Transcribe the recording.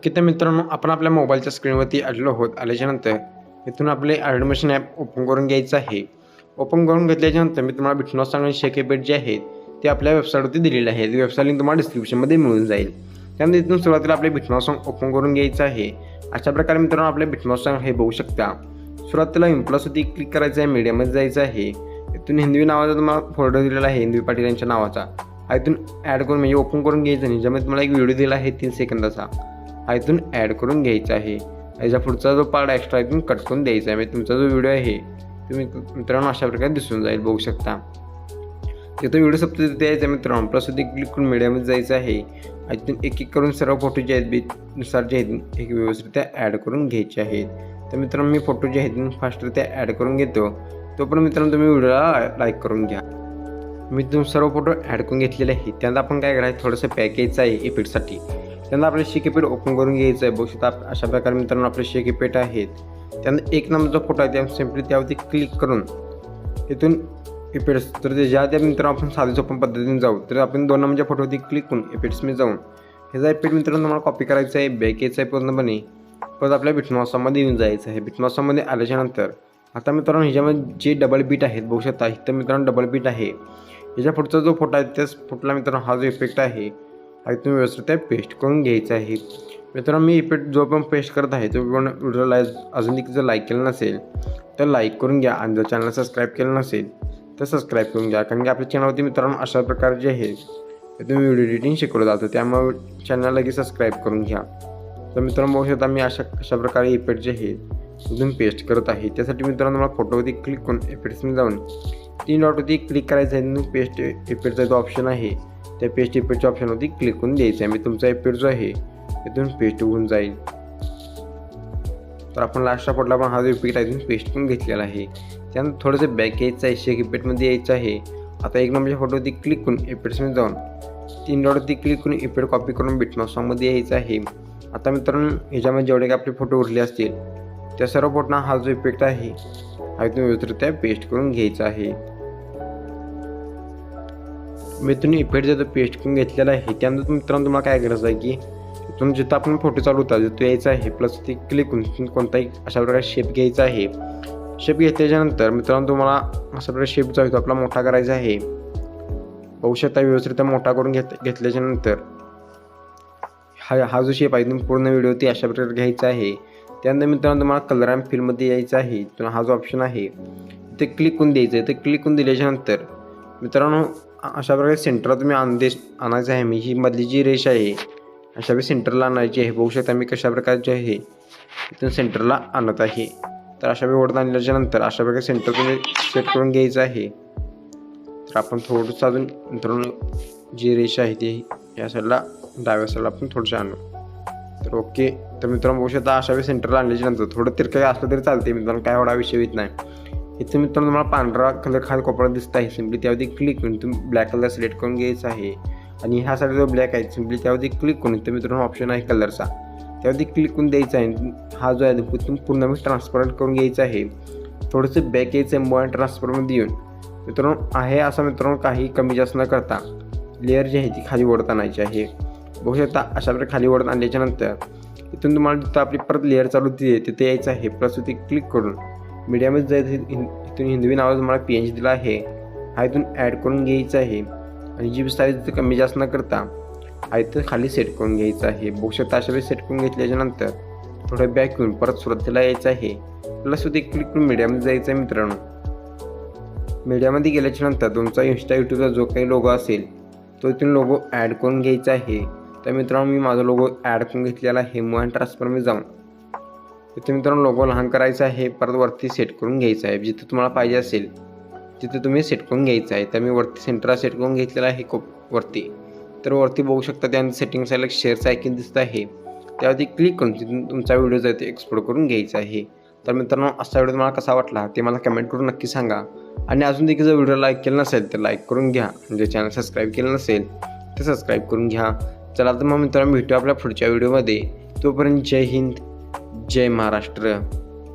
Okay तर मित्रांनो आपण आपल्या मोबाईलच्या स्क्रीनवरती आढळलो होत आल्याच्यानंतर इथून आपले ॲडमिशन ॲप ओपन करून घ्यायचं आहे. ओपन करून घेतल्याच्यानंतर मी तुम्हाला बिटनॉस सांगून शेके पेट जे आहेत ते आपल्या वेबसाईटवरती दिलेले आहेत. वेबसाईट लिंक तुम्हाला डिस्क्रिप्शनमध्ये मिळून जाईल. त्यानंतर इथून सुरुवातीला आपले बिटनॉस सॉंग ओपन करून घ्यायचं आहे. अशा प्रकारे मित्रांनो आपले बिटनॉस सॉंग हे बघू शकता. सुरुवातीला इम्प्लॉसवरती क्लिक करायचं आहे मीडियामध्ये जायचं आहे. इथून हिंदवी नावाचा तुम्हाला फोल्डर दिलेला आहे हिंदवी पाटील यांच्या नावाचा. हा इथून ॲड करून म्हणजे ओपन करून घ्यायचं नाही ज्यामध्ये तुम्हाला एक व्हिडिओ दिला आहे तीन सेकंदाचा इथून ॲड करून घ्यायचा आहे. याच्या पुढचा जो पार्ट एक्स्ट्रा इथून कट करून द्यायचा आहे. म्हणजे तुमचा जो व्हिडिओ आहे तुम्ही मित्रांनो अशा प्रकारे दिसून जाईल बघू शकता. तिथं व्हिडिओ सप्त द्यायचा आहे मित्रांनो. प्लस सुद्धा क्लिक करून मीडियामध्ये जायचं आहे. इथून एक एक करून सर्व फोटो जे आहेत बीनुसार जे आहेत एक व्यवस्थितरित्या ॲड करून घ्यायचे आहेत. तर मित्रांनो मी फोटो जे आहेत फास्टरित्या ॲड करून घेतो. तोपर्यंत मित्रांनो तुम्ही व्हिडिओला लाईक करून घ्या. मी तुम्ही सर्व फोटो ॲड करून घेतलेले आहेत. त्यानंतर आपण काय करायचं थोडंसं पॅकेजचं आहे इफेक्टसाठी त्यांना आपले शेकीपेट ओपन करून घ्यायचं आहे बघू शकता अशा प्रकारे मित्रांनो आपले शेकीपेट आहेत. त्यांना एक नंबर जो फोटो आहे त्या सिम्पली त्यावरती क्लिक करून तिथून इपेट्स तर ते ज्या त्या मित्रांनो आपण साधी सोपन पद्धतीने जाऊ तर आपण दोन नंबरच्या फोटोवरती क्लिक करून इपेट्समध्ये जाऊन ह्याचा इपेट मित्रांनो तुम्हाला कॉपी करायचं आहे बॅक आहे पूर्णपणे. परत आपल्या बिटमॉसामध्ये येऊन जायचं आहे. बिटमॉसामध्ये आल्याच्यानंतर आता मित्रांनो ह्याच्यामध्ये जे डबल बीट आहेत बघू शकता इथं मित्रांनो डबल बीट आहे. ह्याच्या पुढचा जो फोटो आहे त्याच फोटोला मित्रांनो हा जो इफेक्ट आहे आणि तुम्ही व्यवस्थित त्या पेस्ट करून घ्यायचं आहे. मित्रांनो मी इफेक्ट जो पण पेस्ट करत आहे तो पण व्हिडिओला अजून एक जर लाईक केलं नसेल तर लाईक करून घ्या. आणि जर चॅनल सबस्क्राईब केलं नसेल तर सबस्क्राईब करून घ्या. कारण की आपल्या चॅनलवरती मित्रांनो अशा प्रकारचे आहे तुम्ही व्हिडिओ एडिटिंग शिकवलं जातं. त्यामुळे चॅनल लगेच सबस्क्राईब करून घ्या. तर मित्रांनो बघू शकता मी अशा अशा प्रकारे इफेक्ट जे आहे तुम्ही पेस्ट करत आहे. त्यासाठी मित्रांनो मला फोटोवरती क्लिक करून इफेक्ट्समध्ये जाऊन तीन डॉटवरती क्लिक करायचं आहे. पेस्ट इफेक्टचा जो ऑप्शन आहे त्या पेस्ट इफेक्टच्या ऑप्शनवरती क्लिक करून द्यायचं आहे मी म्हणजे तुमचा इफेक्ट जो आहे इथून पेस्ट होऊन जाईल. तर आपण लास्टला पडला पण हा जो इफेक्ट आहे इथून पेस्ट पण घेतलेला आहे. त्यानंतर थोडंसं बॅक यायचं आहे शेक इफेक्टमध्ये यायचं आहे. आता एक नंबरच्या फोटोवरती क्लिक करून इफेक्ट्समध्ये जाऊन तीन डॉटवरती क्लिक करून इफेक्ट कॉपी करून बिटमॉस सॉंगमध्ये यायचं आहे. आता मित्रांनो ह्याच्यामध्ये जेवढे काही आपले फोटो उरले असतील त्या सर्व फोटोना हा जो इफेक्ट आहे हा इथून व्यवस्थितरित्या पेस्ट करून घ्यायचा आहे. मी तुम्ही इफेक्ट जर पेस्ट करून घेतलेला आहे. त्यानंतर मित्रांनो तुम्हाला काय करायचं आहे की तुम्ही जिथं आपण फोटो चालू होता तो यायचा आहे प्लस ते क्लिक करून तिथून कोणताही अशा प्रकारे शेप घ्यायचा आहे. शेप घेतल्याच्यानंतर मित्रांनो तुम्हाला अशा प्रकारे शेप जो आहे तो आपला मोठा करायचा आहे. बघू शकता व्यवस्थित मोठा करून घेत घेतल्याच्यानंतर हा हा जो शेप आहे तुम्ही पूर्ण व्हिडिओ ती अशा प्रकारे घ्यायचा आहे. त्यानंतर मित्रांनो तुम्हाला कलर अँड फिल्ममध्ये यायचं आहे. तर हा जो ऑप्शन आहे ते क्लिक करून द्यायचं आहे. ते क्लिक करून दिल्याच्यानंतर मित्रांनो अशा प्रकारे सेंटरला तुम्ही आंदेश आणायचं आहे. मी ही मधली जी रेष आहे अशा प्रकारे सेंटरला आणायची आहे. बघू शकता मी कशा प्रकारची आहे इथून सेंटरला आणत आहे. तर अशा प्रकारे ओढत आणल्याच्यानंतर अशा प्रकारे सेंटर तुम्ही सेट करून घ्यायचं आहे. तर आपण थोडंसं अजून अंतरून जी रेष आहे ती या साईडला डाव्या साईडला आपण थोडंसं आणू. तर ओके. तर मित्रांनो बघू शकता अशा वेळी सेंटरला आणल्याच्या नंतर थोडं तिरकं असलं तरी चालते मित्रांनो काय एवढा विषय येत नाही. इथे मित्रांनो तुम्हाला पांढरा कलर खाल कोपऱ्यात दिसत आहे. सिम्पली त्यावरती क्लिक करून तुम्ही ब्लॅक कलर सिलेक्ट करून घ्यायचा आहे. आणि ह्या साईड जो ब्लॅक आहे सिम्पली त्यावरती क्लिक करून इथं मित्रांनो ऑप्शन आहे कलरचा त्यावरती क्लिक करून द्यायचा आहे. हा जो आहे तुम्ही पूर्ण ट्रान्सपरंट करून घ्यायचा आहे. थोडंसं बॅक यायचं आहे मोबाईल ट्रान्सफरमध्ये येऊन. मित्रांनो आहे असा मित्रांनो काही कमी जास्त न करता. लेअर जी आहे ती खाली ओढत आणायची आहे. बघू शकता अशा प्रकारे खाली ओढत आणल्याच्यानंतर इथून तुम्हाला जिथं आपली परत लेअर चालू होती तिथे यायचं आहे. प्लस तिथे क्लिक करून. मीडियामध्ये जायचं इथून हिंदवी नावाचा मला पी एन जी दिला आहे हा इथून ॲड करून घ्यायचा आहे. आणि जी साईज कमी जास्त न करता हा इथं खाली सेट करून घ्यायचा आहे. बघू शकता अशा वेळी सेट करून घेतल्याच्यानंतर थोडं बॅक घेऊन परत सुरुवातीला यायचं आहे. प्लस सुद्धा क्लिक करून मीडियामध्ये जायचं आहे मित्रांनो. मीडियामध्ये गेल्याच्यानंतर तुमचा इन्स्टा यूट्यूबचा जो काही लोगो असेल तो इथून लोगो ॲड करून घ्यायचा आहे. तर मित्रांनो मी माझा लोगो ॲड करून घेतलेला आहे. म्हणून ट्रान्सफर मी जाऊन इथे मित्रांनो लोगो लहान करायचा आहे. परत वरती सेट करून घ्यायचा आहे. जिथे तुम्हाला पाहिजे असेल तिथे तुम्ही सेट करून घ्यायचं आहे. तर मी वरती सेंटरला सेट करून घेतलेला आहे कोप वरती. तर वरती बघू शकता त्यानंतर सेटिंग आलं शेअरचं आयकन दिसत आहे. त्यावरती क्लिक करून तिथून तुमचा व्हिडिओ जो आहे ते एक्सपोर्ट करून घ्यायचा आहे. तर मित्रांनो असा व्हिडिओ तुम्हाला कसा वाटला ते मला कमेंट करून नक्की सांगा. आणि अजून देखील जर व्हिडिओ लाईक केला नसेल तर लाईक करून घ्या. म्हणजे चॅनल सबस्क्राईब केलं नसेल तर सबस्क्राईब करून घ्या. चला तर मग मित्रांनो भेटू आपल्या पुढच्या व्हिडिओमध्ये तोपर्यंत जय हिंद. जय महाराष्ट्र.